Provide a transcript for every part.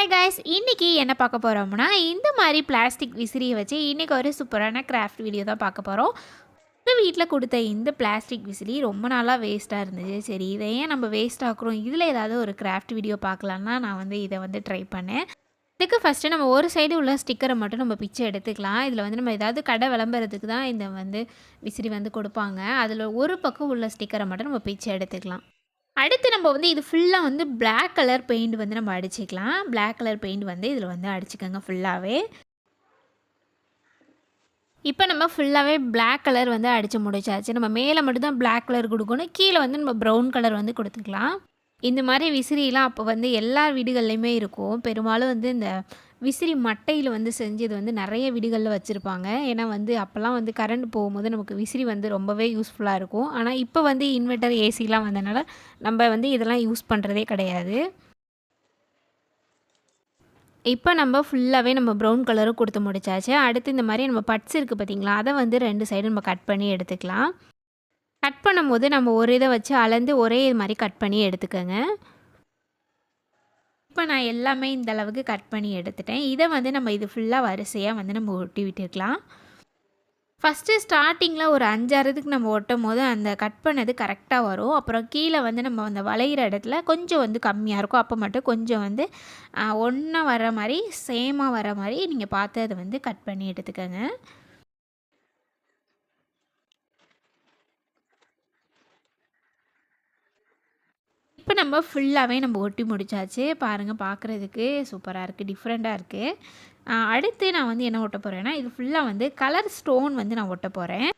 Hi guys இன்றைக்கி என்ன பார்க்க போகிறோம்னா இந்த மாதிரி பிளாஸ்டிக் விசிறியை வச்சு இன்றைக்கி ஒரு சூப்பரான கிராஃப்ட் வீடியோ தான் பார்க்க போகிறோம் வீட்டில் கொடுத்த இந்த பிளாஸ்டிக் விசிறி ரொம்ப நாளாக வேஸ்ட்டாக இருந்துச்சு. சரி இதை ஏன் நம்ம வேஸ்ட் ஆக்குறோம்? இதில் ஏதாவது ஒரு கிராஃப்ட் வீடியோ பார்க்கலான்னா நான் வந்து இதை வந்து ட்ரை பண்ணேன். இதுக்கு ஃபஸ்ட்டு நம்ம ஒரு சைடு உள்ள ஸ்டிக்கரை மட்டும் நம்ம பிச்சை எடுத்துக்கலாம். இதில் வந்து நம்ம ஏதாவது கடை விளம்பரத்துக்கு தான் இந்த வந்து விசிறி வந்து கொடுப்பாங்க. அதில் ஒரு பக்கம் உள்ள ஸ்டிக்கரை மட்டும் நம்ம பிச்சை எடுத்துக்கலாம். அடுத்து நம்ம வந்து இது ஃபுல்லாக வந்து பிளாக் கலர் பெயிண்ட் வந்து நம்ம அடிச்சுக்கலாம். பிளாக் கலர் பெயிண்ட் வந்து இதில் வந்து அடிச்சுக்கோங்க ஃபுல்லாகவே இப்போ நம்ம ஃபுல்லாகவே பிளாக் கலர் வந்து அடித்து முடிச்சாச்சு. நம்ம மேலே மட்டும்தான் பிளாக் கலர் கொடுக்கணும். கீழே வந்து நம்ம ப்ரௌன் கலர் வந்து கொடுத்துக்கலாம். இந்த மாதிரி விசிறிலாம் அப்போ வந்து எல்லா வீடுகள்லையுமே இருக்கும். பெரும்பாலும் வந்து இந்த விசிறி மட்டையில் வந்து செஞ்சது வந்து நிறைய வீடுகளில் வச்சுருப்பாங்க. ஏன்னா வந்து அப்போல்லாம் வந்து கரண்ட் போகும்போது நமக்கு விசிறி வந்து ரொம்பவே யூஸ்ஃபுல்லாக இருக்கும். ஆனால் இப்போ வந்து இன்வெர்ட்டர் ஏசிலாம் வந்தனால நம்ம வந்து இதெல்லாம் யூஸ் பண்ணுறதே கிடையாது. இப்போ நம்ம ஃபுல்லாகவே நம்ம ப்ரௌன் கலரும் கொடுத்து முடிச்சாச்சு. அடுத்து இந்த மாதிரி நம்ம பட்ஸ் இருக்குது பார்த்தீங்களா அதை வந்து ரெண்டு சைடு நம்ம கட் பண்ணி எடுத்துக்கலாம். கட் பண்ணும்போது நம்ம ஒரு இதை வச்சு அளந்து ஒரே இது மாதிரி கட் பண்ணி எடுத்துக்கோங்க. இப்போ நான் எல்லாமே இந்த அளவுக்கு கட் பண்ணி எடுத்துட்டேன். இதை வந்து நம்ம இது ஃபுல்லாக வரிசையாக வந்து நம்ம ஒட்டி விட்டுருக்கலாம். ஃபஸ்ட்டு ஸ்டார்டிங்கில் ஒரு அஞ்சாறதுக்கு நம்ம ஒட்டும் போது அந்த கட் பண்ணது கரெக்டாக வரும். அப்புறம் கீழே வந்து நம்ம அந்த வளையிற இடத்துல கொஞ்சம் வந்து கம்மியாக இருக்கும். அப்போ மட்டும் கொஞ்சம் வந்து ஒன்றா வர மாதிரி சேமாக வர மாதிரி நீங்கள் பார்த்து அதை வந்து கட் பண்ணி எடுத்துக்கோங்க. இப்போ நம்ம ஃபுல்லாகவே நம்ம ஒட்டி முடிச்சாச்சு. பாருங்கள் பார்க்குறதுக்கு சூப்பராக இருக்குது டிஃப்ரெண்ட்டாக இருக்குது அடுத்து நான் வந்து என்ன ஒட்ட போகிறேன்னா இது ஃபுல்லாக வந்து கலர் ஸ்டோன் வந்து நான் ஒட்ட போகிறேன்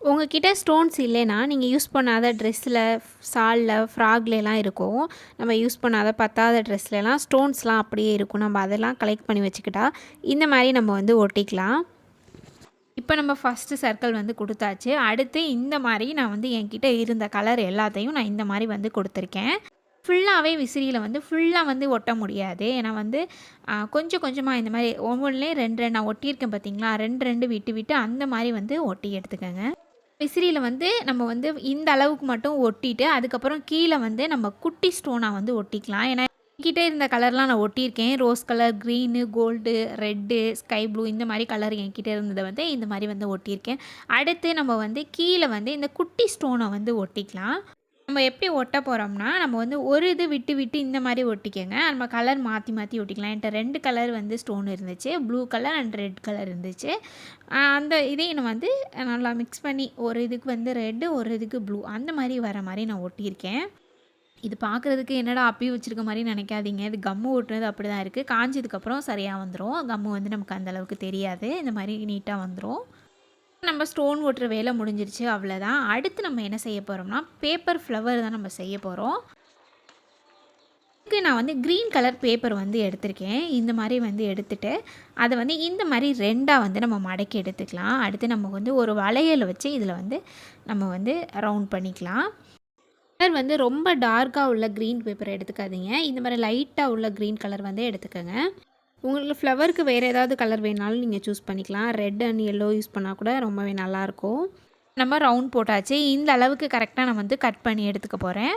உங்ககிட்ட ஸ்டோன்ஸ் இல்லைன்னா நீங்கள் யூஸ் பண்ணாத ட்ரெஸ்ஸில் சாலில் ஃப்ராக்லாம் இருக்கும். நம்ம யூஸ் பண்ணாத பத்தாத ட்ரெஸ்லலாம் ஸ்டோன்ஸ்லாம் அப்படியே இருக்கும். நம்ம அதெல்லாம் கலெக்ட் பண்ணி வச்சுக்கிட்டா இந்த மாதிரி நம்ம வந்து ஒட்டிக்கலாம். இப்போ நம்ம ஃபஸ்ட்டு சர்க்கிள் வந்து கொடுத்தாச்சு. அடுத்து இந்த மாதிரி நான் வந்து என்கிட்ட இருந்த கலர் எல்லாத்தையும் நான் இந்த மாதிரி வந்து கொடுத்துருக்கேன். ஃபுல்லாகவே விசிறியில் வந்து ஃபுல்லாக வந்து ஒட்ட முடியாது. ஏன்னா வந்து கொஞ்சம் கொஞ்சமாக இந்த மாதிரி ஒவ்வொன்றுலேயும் ரெண்டு ரெண்டு நான் ஒட்டியிருக்கேன் பார்த்தீங்களா ரெண்டு ரெண்டு விட்டு விட்டு அந்த மாதிரி வந்து ஒட்டி எடுத்துக்கோங்க. விசிறியில் வந்து நம்ம வந்து இந்த அளவுக்கு மட்டும் ஒட்டிட்டு அதுக்கப்புறம் கீழே வந்து நம்ம குட்டி ஸ்டோனாக வந்து ஒட்டிக்கலாம். ஏன்னா கிட்ட இருந்த கலர்லாம் நான் ஒட்டியிருக்கேன். Rose colour green gold red sky blue இந்த மாதிரி கலர் என்கிட்ட இருந்ததை வந்து இந்த மாதிரி வந்து ஒட்டியிருக்கேன். அடுத்து நம்ம வந்து கீழே வந்து இந்த குட்டி ஸ்டோனை வந்து ஒட்டிக்கலாம். நம்ம எப்படி ஒட்ட போகிறோம்னா நம்ம வந்து ஒரு இது விட்டு விட்டு இந்த மாதிரி ஒட்டிக்கோங்க. நம்ம கலர் மாற்றி மாற்றி ஒட்டிக்கலாம். என்கிட்ட ரெண்டு கலர் வந்து ஸ்டோன் இருந்துச்சு. Blue colour and red colour இருந்துச்சு. அந்த இதையும் நான் வந்து நல்லா மிக்ஸ் பண்ணி ஒரு இதுக்கு வந்து ரெட்டு ஒரு இதுக்கு ப்ளூ அந்த மாதிரி வர மாதிரி நான் ஒட்டியிருக்கேன். இது பார்க்குறதுக்கு என்னடா அப்பி வச்சிருக்க மாதிரி நினைக்காதீங்க. இது கம்மு ஓட்டுனது அப்படி தான் இருக்குது காஞ்சதுக்கப்புறம் சரியாக வந்துடும் கம்மு வந்து நமக்கு அந்த அளவுக்கு தெரியாது. இந்த மாதிரி நீட்டாக வந்துடும் நம்ம ஸ்டோன் ஓட்டுற வேலை முடிஞ்சிருச்சு அவ்வளோதான் அடுத்து நம்ம என்ன செய்ய போகிறோம்னா பேப்பர் ஃப்ளவர் தான் நம்ம செய்ய போகிறோம் இதுக்கு நான் வந்து க்ரீன் கலர் பேப்பர் வந்து எடுத்திருக்கேன். இந்த மாதிரி வந்து எடுத்துட்டு அதை வந்து இந்த மாதிரி ரெண்டாக வந்து நம்ம மடக்கி எடுத்துக்கலாம். அடுத்து நம்ம வந்து ஒரு வளையல் வச்சு இதில் வந்து நம்ம வந்து ரவுண்ட் பண்ணிக்கலாம். கலர் வந்து ரொம்ப டார்க்காக உள்ள க்ரீன் பேப்பர் எடுத்துக்காதீங்க. இந்த மாதிரி லைட்டாக உள்ள க்ரீன் கலர் வந்து எடுத்துக்கோங்க. உங்களுக்கு ஃப்ளவருக்கு வேறு ஏதாவது கலர் வேணாலும் நீங்கள் சூஸ் பண்ணிக்கலாம். ரெட் அண்ட் எல்லோ யூஸ் பண்ணால் கூட ரொம்பவே நல்லாயிருக்கும். நம்ம ரவுண்ட் போட்டாச்சு. இந்த அளவுக்கு கரெக்டாக நான் வந்து கட் பண்ணி எடுத்துக்க போகிறேன்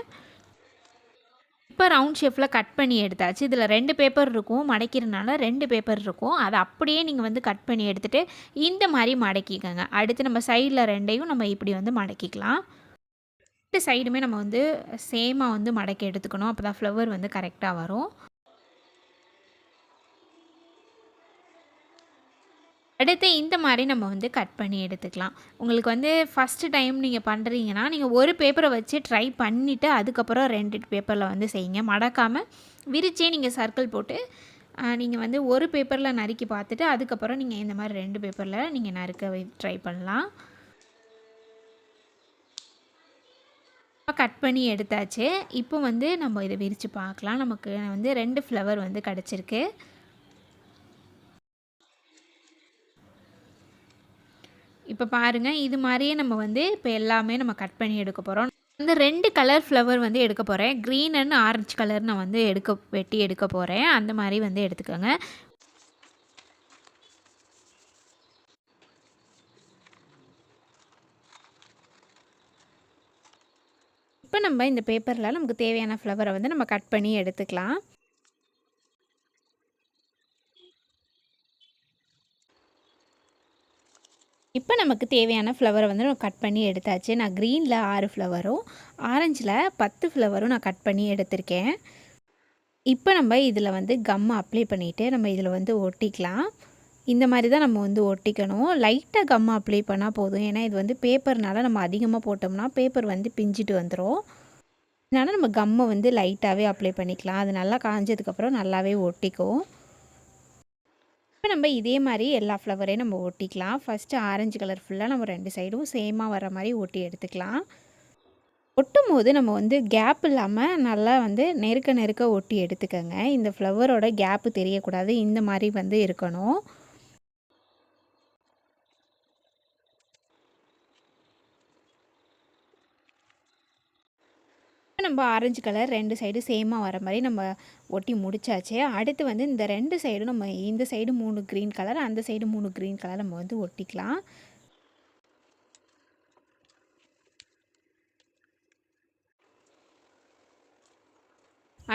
இப்போ ரவுண்ட் ஷேப்பில் கட் பண்ணி எடுத்தாச்சு. இதில் ரெண்டு பேப்பர் இருக்கும். மடக்கிறனால ரெண்டு பேப்பர் இருக்கும். அதை அப்படியே நீங்கள் வந்து கட் பண்ணி எடுத்துகிட்டு இந்த மாதிரி மடக்கிக்கோங்க. அடுத்து நம்ம சைடில் ரெண்டையும் நம்ம இப்படி வந்து மடக்கிக்கலாம். ரெண்டு சைடுமே நம்ம வந்து சேமாக வந்து மடக்கி எடுத்துக்கணும். அப்போ தான் ஃப்ளவர் வந்து கரெக்டாக வரும். அடுத்து இந்த மாதிரி நம்ம வந்து கட் பண்ணி எடுத்துக்கலாம். உங்களுக்கு வந்து ஃபஸ்ட்டு டைம் நீங்கள் பண்ணுறீங்கன்னா நீங்கள் ஒரு பேப்பரை வச்சு ட்ரை பண்ணிவிட்டு அதுக்கப்புறம் ரெண்டு பேப்பரில் வந்து செய்யுங்க. மடக்காமல் விரிச்சே நீங்கள் சர்க்கிள் போட்டு நீங்கள் வந்து ஒரு பேப்பரில் நறுக்கி பார்த்துட்டு அதுக்கப்புறம் நீங்கள் இந்த மாதிரி ரெண்டு பேப்பரில் நீங்கள் நறுக்க ட்ரை பண்ணலாம். கட் பண்ணி எடுத்தாச்சு. இப்போ வந்து நம்ம இதை விரித்து பார்க்கலாம். நமக்கு வந்து ரெண்டு ஃப்ளவர் வந்து கிடச்சிருக்கு. இப்போ பாருங்கள் இது மாதிரியே நம்ம வந்து இப்போ எல்லாமே நம்ம கட் பண்ணி எடுக்க போகிறோம் வந்து ரெண்டு கலர் ஃப்ளவர் வந்து எடுக்க போகிறேன் க்ரீன் அண்ட் ஆரஞ்சு கலர் நான் வந்து எடுக்க வெட்டி எடுக்க போகிறேன் அந்த மாதிரி வந்து எடுத்துக்கோங்க. இப்போ நம்ம இந்த பேப்பரில் நமக்கு தேவையான ஃப்ளவரை வந்து நம்ம கட் பண்ணி எடுத்துக்கலாம். இப்போ நமக்கு தேவையான ஃப்ளவரை வந்து நான் கட் பண்ணி எடுத்தாச்சு. நான் க்ரீனில் ஆறு ஃப்ளவரும் ஆரஞ்சில் பத்து ஃப்ளவரும் நான் கட் பண்ணி எடுத்திருக்கேன். இப்போ நம்ம இதில் வந்து கம் அப்ளை பண்ணிவிட்டு நம்ம இதில் வந்து ஒட்டிக்கலாம். இந்த மாதிரி தான் நம்ம வந்து ஒட்டிக்கணும். லைட்டாக கம் அப்ளை பண்ணால் போதும். ஏன்னா இது வந்து பேப்பர்னால நம்ம அதிகமாக போட்டோம்னா பேப்பர் வந்து பிஞ்சிட்டு வந்துடும் அதனால் நம்ம கம்மை வந்து லைட்டாகவே அப்ளை பண்ணிக்கலாம். அது நல்லா காஞ்சதுக்கப்புறம் நல்லாவே ஒட்டிக்கும். இப்போ நம்ம இதே மாதிரி எல்லா ஃப்ளவரையும் நம்ம ஒட்டிக்கலாம். ஃபஸ்ட்டு ஆரஞ்சு கலர் ஃபுல்லாக நம்ம ரெண்டு சைடும் சேமாக வர மாதிரி ஒட்டி எடுத்துக்கலாம். ஒட்டும் போது நம்ம வந்து கேப் இல்லாமல் நல்லா வந்து நெருக்க நெருக்க ஒட்டி எடுத்துக்கோங்க. இந்த ஃப்ளவரோட கேப்பு தெரியக்கூடாது. இந்த மாதிரி வந்து இருக்கணும். நம்ம ஆரஞ்சு கலர் ரெண்டு சைடு சேமாக வர மாதிரி நம்ம ஒட்டி முடிச்சாச்சு. அடுத்து வந்து இந்த ரெண்டு சைடும் நம்ம இந்த சைடு மூணு க்ரீன் கலர் அந்த சைடு மூணு க்ரீன் கலர் நம்ம வந்து ஒட்டிக்கலாம்.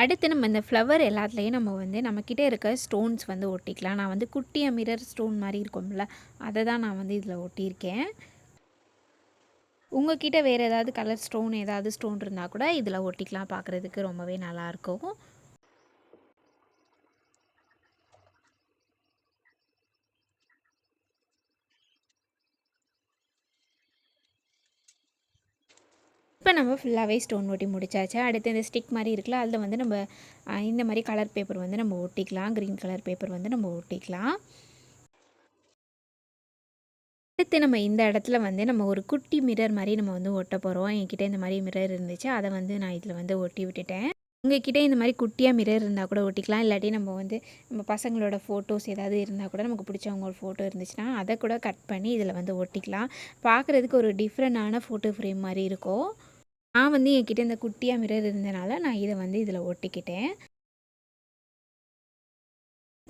அடுத்து நம்ம இந்த ஃப்ளவர் எல்லாத்துலேயும் நம்ம வந்து நம்மக்கிட்ட இருக்க ஸ்டோன்ஸ் வந்து ஒட்டிக்கலாம். நான் வந்து குட்டியாக மிரர் ஸ்டோன் மாதிரி இருக்கும்ல அதை தான் நான் வந்து இதில் ஒட்டியிருக்கேன். உங்ககிட்ட வேறு ஏதாவது கலர் ஸ்டோன் ஏதாவது ஸ்டோன் இருந்தால் கூட இதில் ஒட்டிக்கலாம் பார்க்குறதுக்கு ரொம்பவே நல்லாயிருக்கும் இப்போ நம்ம ஃபுல்லாகவே ஸ்டோன் ஒட்டி முடிச்சாச்சு. அடுத்து இந்த ஸ்டிக் மாதிரி இருக்குல்ல அதில் வந்து நம்ம இந்த மாதிரி கலர் பேப்பர் வந்து நம்ம ஒட்டிக்கலாம். க்ரீன் கலர் பேப்பர் வந்து நம்ம ஒட்டிக்கலாம். அடுத்து நம்ம இந்த இடத்துல வந்து நம்ம ஒரு குட்டி மிரர் மாதிரி நம்ம வந்து ஒட்ட போகிறோம் என்கிட்ட இந்த மாதிரி மிரர் இருந்துச்சு. அதை வந்து நான் இதில் வந்து ஒட்டி விட்டுட்டேன். உங்ககிட்ட இந்த மாதிரி குட்டியாக மிரர் இருந்தால் கூட ஒட்டிக்கலாம். இல்லாட்டி நம்ம வந்து நம்ம பசங்களோட ஃபோட்டோஸ் ஏதாவது இருந்தால் கூட நமக்கு பிடிச்சவங்க ஃபோட்டோ இருந்துச்சுன்னா அதை கூட கட் பண்ணி இதில் வந்து ஒட்டிக்கலாம். பார்க்குறதுக்கு ஒரு டிஃப்ரெண்டான ஃபோட்டோ ஃப்ரேம் மாதிரி இருக்கும். நான் வந்து என்கிட்ட இந்த குட்டியாக மிரர் இருந்தனால நான் இதை வந்து இதில் ஒட்டிக்கிட்டேன்.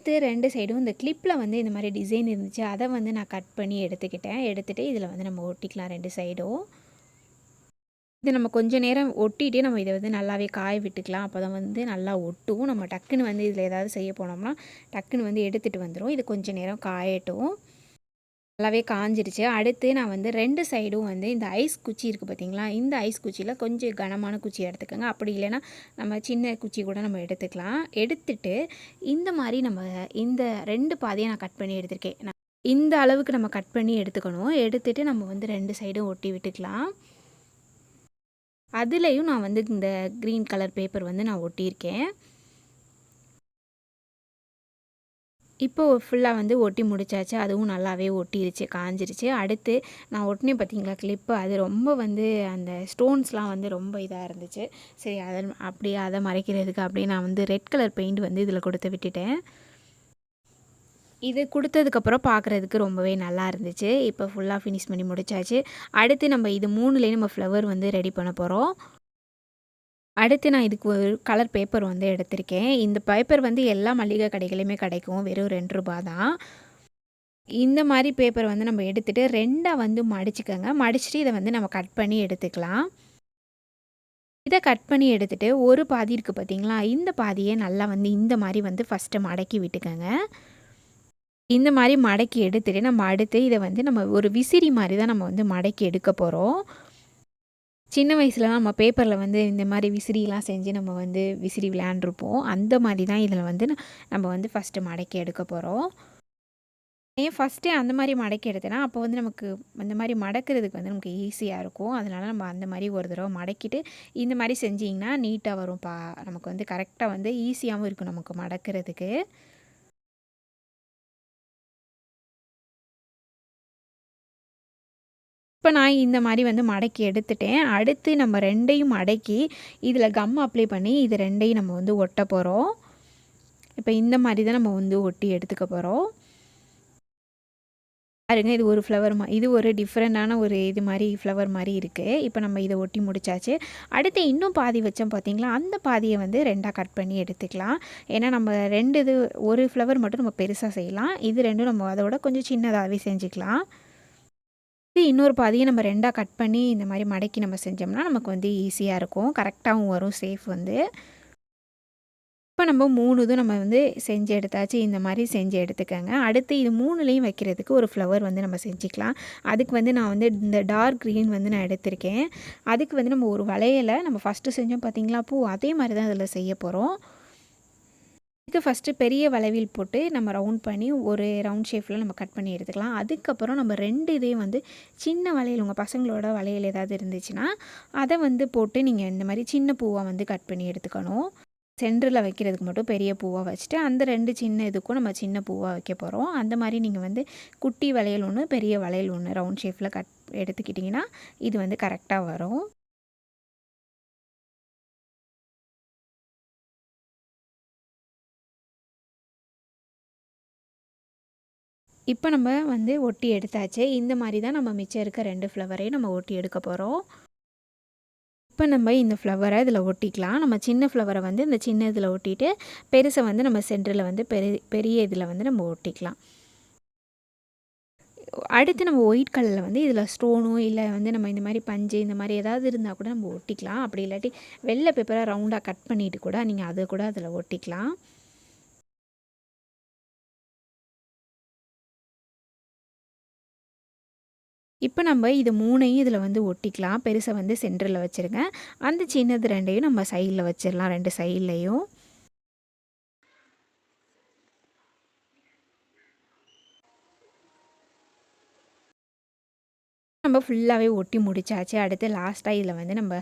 அடுத்து ரெண்டு சைடும் இந்த கிளிப்பில் வந்து இந்த மாதிரி டிசைன் இருந்துச்சு. அதை வந்து நான் கட் பண்ணி எடுத்துக்கிட்டேன். எடுத்துகிட்டு இதில் வந்து நம்ம ஒட்டிக்கலாம் ரெண்டு சைடும் இது நம்ம கொஞ்சம் நேரம் ஒட்டிகிட்டே நம்ம இதை வந்து நல்லாவே காய விட்டுக்கலாம். அப்போ தான் வந்து நல்லா ஒட்டும். நம்ம டக்குன்னு வந்து இதில் ஏதாவது செய்ய போனோம்னா டக்குன்னு வந்து எடுத்துகிட்டு வந்துடும் இது கொஞ்சம் நேரம் காயட்டும். நல்லாவே காஞ்சிருச்சு. அடுத்து நான் வந்து ரெண்டு சைடும் வந்து இந்த ஐஸ் குச்சி இருக்குது பார்த்தீங்களா இந்த ஐஸ் குச்சியில் கொஞ்சம் கனமான குச்சி எடுத்துக்கோங்க. அப்படி இல்லைன்னா நம்ம சின்ன குச்சி கூட நம்ம எடுத்துக்கலாம். எடுத்துட்டு இந்த மாதிரி நம்ம இந்த ரெண்டு பாதையை நான் கட் பண்ணி எடுத்திருக்கேன். இந்த அளவுக்கு நம்ம கட் பண்ணி எடுத்துக்கணும். எடுத்துகிட்டு நம்ம வந்து ரெண்டு சைடும் ஒட்டி விட்டுக்கலாம். அதுலேயும் நான் வந்து இந்த க்ரீன் கலர் பேப்பர் வந்து நான் ஒட்டியிருக்கேன். இப்போது ஃபுல்லாக வந்து ஒட்டி முடிச்சாச்சு. அதுவும் நல்லாவே ஒட்டிருச்சு காஞ்சிருச்சு. அடுத்து நான் ஒட்டினே பார்த்தீங்களா கிளிப்பு அது ரொம்ப வந்து அந்த ஸ்டோன்ஸ்லாம் வந்து ரொம்ப இதாக இருந்துச்சு. சரி அதை அப்படியே அதை மறைக்கிறதுக்கு அப்படியே நான் வந்து ரெட் கலர் பெயிண்ட் வந்து இதில் கொடுத்து விட்டுட்டேன். இது கொடுத்ததுக்கப்புறம் பார்க்குறதுக்கு ரொம்பவே நல்லா இருந்துச்சு. இப்போ ஃபுல்லாக ஃபினிஷ் பண்ணி முடிச்சாச்சு. அடுத்து நம்ம இது மூணுலேயும் நம்ம ஃப்ளவர் வந்து ரெடி பண்ண போகிறோம் அடுத்து நான் இதுக்கு ஒரு கலர் பேப்பர் வந்து எடுத்திருக்கேன். இந்த பேப்பர் வந்து எல்லா மளிகை கடைகளையுமே கிடைக்கும். வெறும் ரெண்டு ரூபா தான். இந்த மாதிரி பேப்பர் வந்து நம்ம எடுத்துகிட்டு ரெண்டாக வந்து மடிச்சுக்கோங்க. மடிச்சுட்டு இதை வந்து நம்ம கட் பண்ணி எடுத்துக்கலாம். இதை கட் பண்ணி எடுத்துகிட்டு ஒரு பாதி இருக்குது பார்த்தீங்களா இந்த பாதியை நல்லா வந்து இந்த மாதிரி வந்து ஃபஸ்ட்டு மடக்கி விட்டுக்கோங்க. இந்த மாதிரி மடக்கி எடுத்துகிட்டு நம்ம அடுத்து இதை வந்து நம்ம ஒரு விசிறி மாதிரி தான் நம்ம வந்து மடக்கி எடுக்க போகிறோம் சின்ன வயசில் நம்ம பேப்பரில் வந்து இந்த மாதிரி விசிறிலாம் செஞ்சு நம்ம வந்து விசிறி விளையாண்டுருப்போம். அந்த மாதிரி தான் இதில் வந்து நம்ம வந்து ஃபஸ்ட்டு மடக்கி எடுக்க போகிறோம் ஏன் ஃபஸ்ட்டே அந்த மாதிரி மடக்கி எடுத்தேன்னா அப்போ வந்து நமக்கு அந்த மாதிரி மடக்கிறதுக்கு வந்து நமக்கு ஈஸியாக இருக்கும். அதனால் நம்ம அந்த மாதிரி ஒரு தடவை மடக்கிட்டு இந்த மாதிரி செஞ்சிங்கன்னா நீட்டாக வரும்ப்பா நமக்கு வந்து கரெக்டாக வந்து ஈஸியாகவும் இருக்கும் நமக்கு மடக்கிறதுக்கு. இப்போ நான் இந்த மாதிரி வந்து மடக்கி எடுத்துட்டேன். அடுத்து நம்ம ரெண்டையும் மடக்கி இதில் கம் அப்ளை பண்ணி இது ரெண்டையும் நம்ம வந்து ஒட்ட போகிறோம் இப்போ இந்த மாதிரி தான் நம்ம வந்து ஒட்டி எடுத்துக்க போகிறோம் பாருங்க இது ஒரு ஃப்ளவர் மா இது ஒரு டிஃப்ரெண்ட்டான ஒரு இது மாதிரி ஃப்ளவர் மாதிரி இருக்குது இப்போ நம்ம இதை ஒட்டி முடிச்சாச்சு. அடுத்து இன்னும் பாதி வச்சோம் பார்த்தீங்களா அந்த பாதியை வந்து ரெண்டாக கட் பண்ணி எடுத்துக்கலாம். ஏன்னா நம்ம ரெண்டு இது ஒரு ஃப்ளவர் மட்டும் நம்ம பெருசாக செய்யலாம். இது ரெண்டும் நம்ம அதோட கொஞ்சம் சின்னதாகவே செஞ்சுக்கலாம். இது இன்னொரு பாதியை நம்ம ரெண்டாக கட் பண்ணி இந்த மாதிரி மடக்கி நம்ம செஞ்சோம்னா நமக்கு வந்து ஈஸியாக இருக்கும். கரெக்டாகவும் வரும் சேஃப் வந்து. இப்போ நம்ம மூணு இதும் நம்ம வந்து செஞ்சு எடுத்தாச்சு. இந்த மாதிரி செஞ்சு எடுத்துக்கோங்க. அடுத்து இது மூணுலேயும் வைக்கிறதுக்கு ஒரு ஃப்ளவர் வந்து நம்ம செஞ்சுக்கலாம். அதுக்கு வந்து நான் வந்து இந்த டார்க் க்ரீன் வந்து நான் எடுத்திருக்கேன். அதுக்கு வந்து நம்ம ஒரு வளையலை நம்ம ஃபஸ்ட்டு செஞ்சோம் பார்த்தீங்களா பூ அதே மாதிரி தான் அதில் செய்ய போகிறோம் இதுக்கு ஃபஸ்ட்டு பெரிய வளைவில் போட்டு நம்ம ரவுண்ட் பண்ணி ஒரு ரவுண்ட் ஷேப்பில் நம்ம கட் பண்ணி எடுத்துக்கலாம். அதுக்கப்புறம் நம்ம ரெண்டு இதையும் வந்து சின்ன வளையல் உங்கள் பசங்களோட வளையல் ஏதாவது இருந்துச்சுன்னா அதை வந்து போட்டு நீங்கள் இந்த மாதிரி சின்ன பூவாக வந்து கட் பண்ணி எடுத்துக்கணும். சென்டரில் வைக்கிறதுக்கு மட்டும் பெரிய பூவாக வச்சுட்டு அந்த ரெண்டு சின்ன இதுக்கும் நம்ம சின்ன பூவாக வைக்க போகிறோம் அந்த மாதிரி நீங்கள் வந்து குட்டி வளையல் ஒன்று பெரிய வளையல் ஒன்று ரவுண்ட் ஷேப்பில் கட் எடுத்துக்கிட்டிங்கன்னா இது வந்து கரெக்டாக வரும். இப்போ நம்ம வந்து ஒட்டி எடுத்தாச்சு. இந்த மாதிரி தான் நம்ம மிச்சம் இருக்க ரெண்டு ஃப்ளவரையும் நம்ம ஒட்டி எடுக்க போகிறோம் இப்போ நம்ம இந்த ஃப்ளவரை இதில் ஒட்டிக்கலாம். நம்ம சின்ன ஃப்ளவரை வந்து இந்த சின்ன இதில் ஒட்டிட்டு பெருசை வந்து நம்ம சென்டரில் வந்து பெரிய பெரிய இதில் வந்து நம்ம ஒட்டிக்கலாம். அடுத்து நம்ம ஒயிட் கலரில் வந்து இதில் ஸ்டோனோ இல்லை வந்து நம்ம இந்த மாதிரி பஞ்சு இந்த மாதிரி ஏதாவது இருந்தால் கூட நம்ம ஒட்டிக்கலாம். அப்படி இல்லாட்டி வெள்ளை பேப்பரை ரவுண்டாக கட் பண்ணிவிட்டு கூட நீங்கள் அதை கூட அதில் ஒட்டிக்கலாம். இப்போ நம்ம இது மூணையும் இதில் வந்து ஒட்டிக்கலாம். பெருசை வந்து சென்டரில் வச்சுருக்கேன் அந்த சின்னது ரெண்டையும் நம்ம சைடில் வச்சிடலாம். ரெண்டு சைட்லேயும். நம்ம ஃபுல்லாகவே ஒட்டி முடிச்சாச்சு. அடுத்து லாஸ்ட்டாக இதில் வந்து நம்ம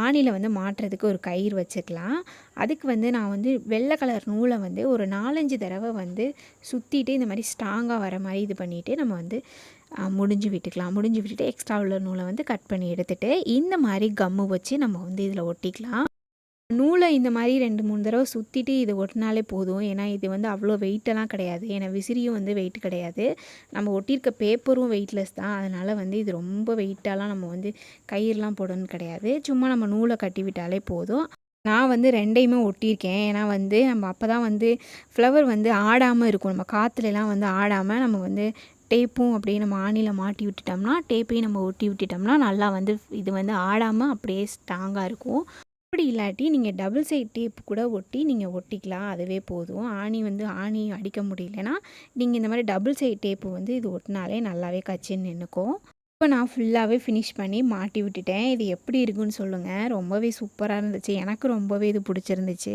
ஆணியில் வந்து மாட்டுறதுக்கு ஒரு கயிறு வச்சுக்கலாம். அதுக்கு வந்து நான் வந்து வெள்ளை கலர் நூலை வந்து ஒரு நாலஞ்சு தடவை வந்து சுற்றிட்டு இந்த மாதிரி ஸ்ட்ராங்காக வர மாதிரி இது பண்ணிவிட்டு நம்ம வந்து முடிஞ்சு விட்டுக்கலாம். முடிஞ்சு விட்டுட்டு எக்ஸ்ட்ரா உள்ள நூலை வந்து கட் பண்ணி எடுத்துகிட்டு இந்த மாதிரி கம்மு வச்சு நம்ம வந்து இதில் ஒட்டிக்கலாம். நூலை இந்த மாதிரி ரெண்டு மூணு தடவை சுற்றிட்டு இது ஒட்டினாலே போதும். ஏன்னா இது வந்து அவ்வளோ வெயிட்டெல்லாம் கிடையாது. ஏன்னா விசிறியும் வந்து வெயிட் கிடையாது. நம்ம ஒட்டியிருக்க பேப்பரும் வெயிட்லெஸ் தான். அதனால் வந்து இது ரொம்ப வெயிட்டாலாம் நம்ம வந்து கயிறுலாம் போடணும்னு கிடையாது. சும்மா நம்ம நூலை கட்டி விட்டாலே போதும். நான் வந்து ரெண்டையுமே ஒட்டியிருக்கேன். ஏன்னா வந்து நம்ம அப்போ தான் வந்து ஃப்ளவர் வந்து ஆடாமல் இருக்கும். நம்ம காற்றுலலாம் வந்து ஆடாமல் நம்ம வந்து டேப்பும் அப்படியே நம்ம ஆணியில் மாட்டி விட்டுட்டோம்னா டேப்பையும் நம்ம ஒட்டி விட்டுட்டோம்னா நல்லா வந்து இது வந்து ஆடாமல் அப்படியே ஸ்ட்ராங்காக இருக்கும். அப்படி இல்லாட்டி நீங்கள் டபுள் சைட் டேப் கூட ஒட்டி நீங்கள் ஒட்டிக்கலாம் அதுவே போதும். ஆணி வந்து ஆணி அடிக்க முடியலன்னா நீங்கள் இந்த மாதிரி டபுள் சைட் டேப்பு வந்து இது ஒட்டினாலே நல்லாவே கச்சின்னு நின்றுக்கும் இப்போ நான் ஃபுல்லாகவே ஃபினிஷ் பண்ணி மாட்டி விட்டுட்டேன். இது எப்படி இருக்குன்னு சொல்லுங்கள் ரொம்பவே சூப்பராக இருந்துச்சு. எனக்கு ரொம்பவே இது பிடிச்சிருந்துச்சு.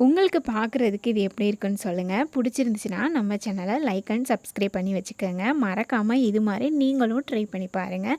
உங்களுக்கு பார்க்குறதுக்கு இது எப்படி இருக்குன்னு சொல்லுங்கள் பிடிச்சிருந்துச்சுன்னா நம்ம சேனலை லைக் அண்ட் சப்ஸ்கிரைப் பண்ணி வச்சுக்கோங்க. மறக்காமல் இது மாதிரி நீங்களும் ட்ரை பண்ணி பாருங்கள்